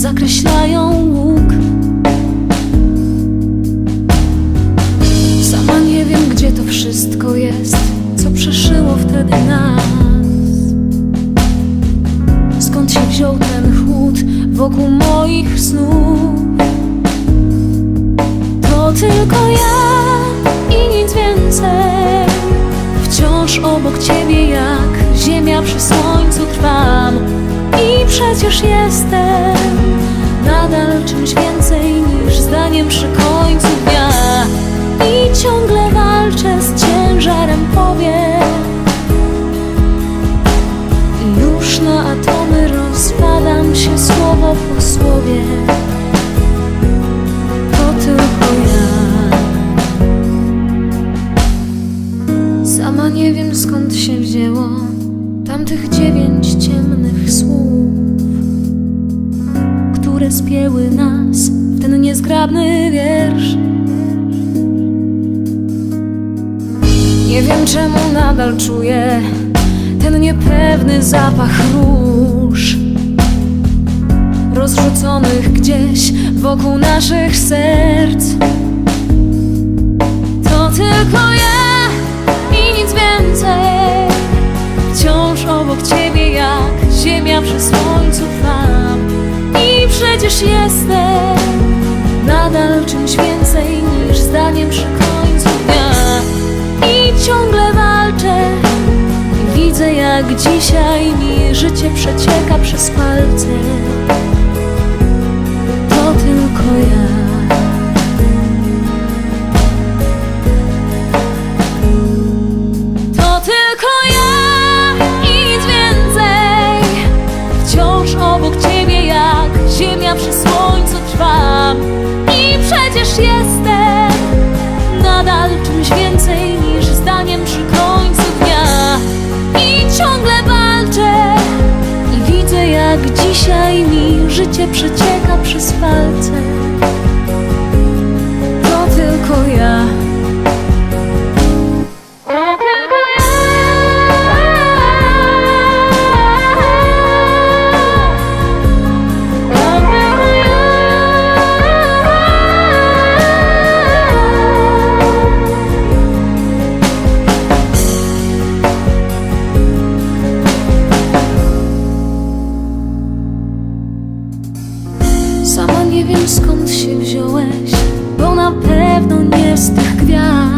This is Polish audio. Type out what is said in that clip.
zakreślają łuk. Sama nie wiem, gdzie to wszystko jest, co przeszyło wtedy nas. Skąd się wziął ten chłód wokół moich snów? To tylko ja i nic więcej. Wciąż obok ciebie, jak ziemia przy słońcu trwam. I przecież jestem przy końcu dnia. I ciągle walczę z ciężarem powiek. Już na atomy rozpadam się słowo po słowie. To tylko ja. Sama nie wiem skąd się wzięło tamtych dziewięć ciemnych słów, które spięły nas niezgrabny wiersz. Nie wiem czemu nadal czuję ten niepewny zapach róż rozrzuconych gdzieś wokół naszych serc. To tylko ja i nic więcej. Wciąż obok ciebie, jak ziemia przy słońcu trwam. I przecież jestem nadal czymś więcej niż zdaniem przy końcu dnia. I ciągle walczę. I widzę, jak dzisiaj mi życie przecieka przez palce. Jak dzisiaj mi życie przecieka przez palce. Sama nie wiem skąd się wziąłeś Bo na pewno nie z tych gwiazd.